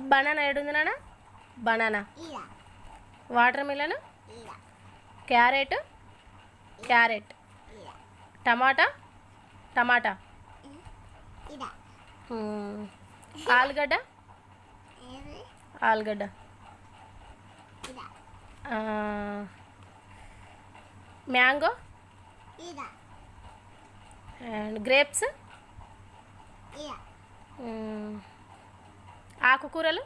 Banana ఏడుంది నాన్న banana. Watermelon carrot? Carrot. టమాటా? టమాటా. ఆలుగడ్డ? ఆలుగడ్డ. మ్యాంగో? And grapes. ఆకుకూరలు?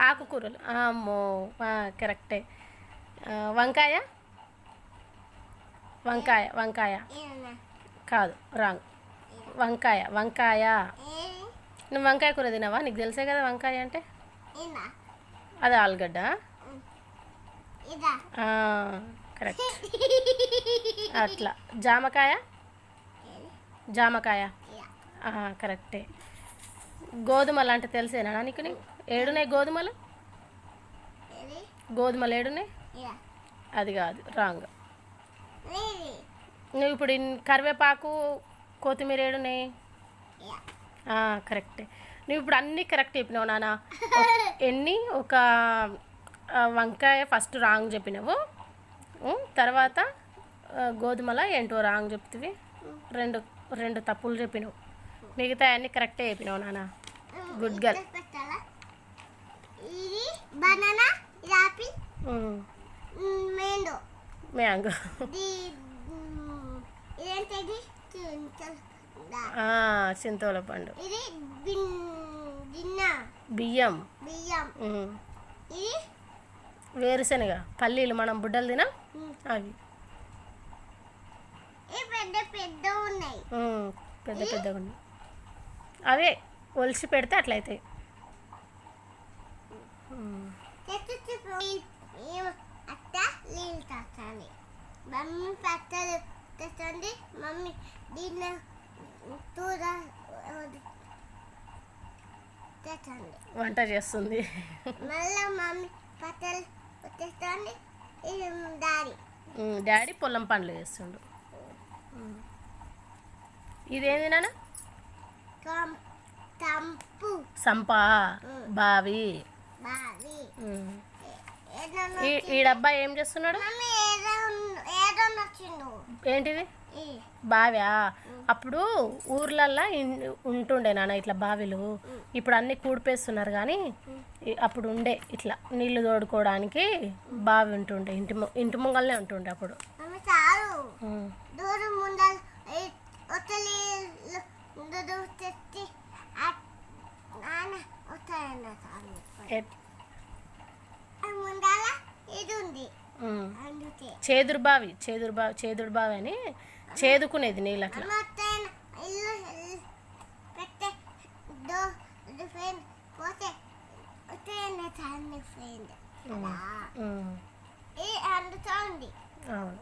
ఆకుకూరలు. అమ్మో కరెక్టే. వంకాయ? వంకాయ వంకాయ. కాదు రాంగ్. వంకాయ వంకాయ. నువ్వు వంకాయ కూర తినవా? నీకు తెలిసే కదా వంకాయ అంటే? అది ఆలుగడ్డ? కరెక్ట్. అట్లా. జామకాయ? జామకాయ. కరెక్టే. గోధుమలు అంటే తెలిసేనా నీకు ఏడున్నాయి గోధుమలు? గోధుమలు ఏడున్నాయి? అది కాదు రాంగ్. నువ్వు ఇప్పుడు కరివేపాకు కొత్తిమీర ఏడున్నాయి? కరెక్టే. నువ్వు ఇప్పుడు అన్నీ కరెక్ట్ చెప్పినావు నాన్న ఎన్ని? ఒక వంకాయ ఫస్ట్ రాంగ్ చెప్పినావు. తర్వాత గోధుమల ఏంటో రాంగ్ చెప్తివి? రెండు రెండు తప్పులు చెప్పినావు. మిగతా అన్నీ కరెక్టే చెప్పినావు నాన్న గుడ్ గర్ల్ ఇది బనానా ఇది ఆపిల్ మ్యాంగో ఇది మ్, ఇదేంటిది చింతల పండు. ఇది బియ్యం. బియ్యం. ఇది వేరుశనగ. పల్లీలు మనం బుడ్డలు తినా? మ్, అవి. పెద్ద పెద్ద ఉన్నాయి? ఉం, పెద్ద పెద్దగా ఉన్నాయి అవే. ఒలిసి పెడితే అట్లయితాయి. మమ్మీ పచ్చడి తెస్తుంది మమ్మీ దీన్ని తెచ్చండి వంట చేస్తుంది. మళ్ళీ మమ్మీ పచ్చడి దారి ఉం, డాడీ పొలం పనులు చేస్తుండు. ఇదేంది నాన్న? సంపా. బావి. ఈ డబ్బా ఏం చేస్తున్నాడు? ఏంటిది? బావ్యా అప్పుడు ఊర్లల్లో ఉంటుండే నాన్న ఇట్లా బావిలు. ఇప్పుడు అన్ని కూడిపేస్తున్నారు కానీ అప్పుడు ఉండే ఇట్లా నీళ్ళు తోడుకోవడానికి బావి ఉంటుండే. ఇంటి ము- ఇంటి ముంగల్నే ఉంటుండే అప్పుడు. దూరం ముందర ఒత్తలి దూరం తెచ్చి ఆ- నాన్న వస్తాయన్న చాలు ఎట్- ఆ ముందర ఇది ఉంది ఉం. అందుకే చేదురు బావి చేదురు బావి చేదురు బావి అని చేదుకునేది నీళ్ళు అట్లా అవును.